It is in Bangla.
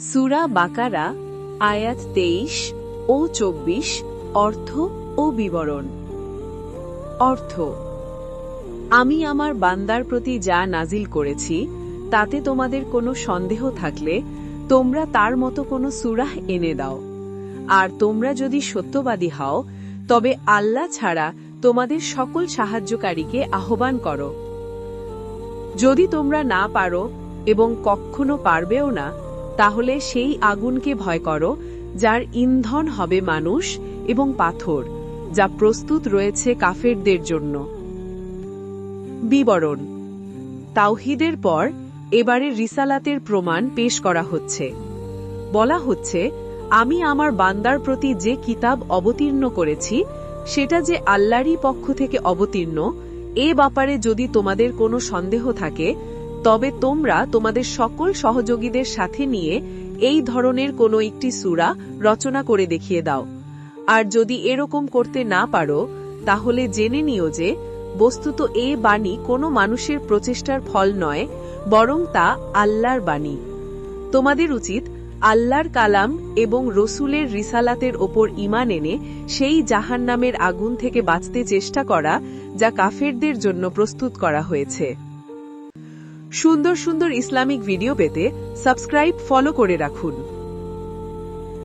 সুরা বাকারা, আয়াত তেইশ ও চব্বিশ, অর্থ ও বিবরণ। অর্থ, আমি আমার বান্দার প্রতি যা নাজিল করেছি, তাতে তোমাদের কোনো সন্দেহ থাকলে তোমরা তার মতো কোনো সুরাহ এনে দাও। আর তোমরা যদি সত্যবাদী হও, তবে আল্লাহ ছাড়া তোমাদের সকল সাহায্যকারীকে আহ্বান করো। যদি তোমরা না পারো এবং কখনো পারবেও না তাহলে সেই আগুনকে ভয় করো, যার ইন্ধন হবে মানুষ এবং পাথর, যা প্রস্তুত রয়েছে কাফেরদের জন্য। বিবরণ। তাওহিদের পর এবারে রিসালাতের প্রমাণ পেশ করা হচ্ছে। বলা হচ্ছে, আমি আমার বান্দার প্রতি যে কিতাব অবতীর্ণ করেছি, সেটা যে আল্লাহরই পক্ষ থেকে অবতীর্ণ, এ ব্যাপারে যদি তোমাদের কোনো সন্দেহ থাকে তবে তোমরা তোমাদের সকল সহযোগীদের সাথে নিয়ে এই ধরনের কোনো একটি সূরা রচনা করে দেখিয়ে দাও। আর যদি এরকম করতে না পারো, তাহলে জেনে নিও যে বস্তুত এ বাণী কোনো মানুষের প্রচেষ্টার ফল নয়, বরং তা আল্লাহর বাণী। তোমাদের উচিত আল্লাহর কালাম এবং রসুলের রিসালাতের ওপর ইমান এনে সেই জাহান্নামের আগুন থেকে বাঁচতে চেষ্টা করা, যা কাফেরদের জন্য প্রস্তুত করা হয়েছে। সুন্দর সুন্দর ইসলামিক ভিডিও পেতে সাবস্ক্রাইব ফলো করে রাখুন।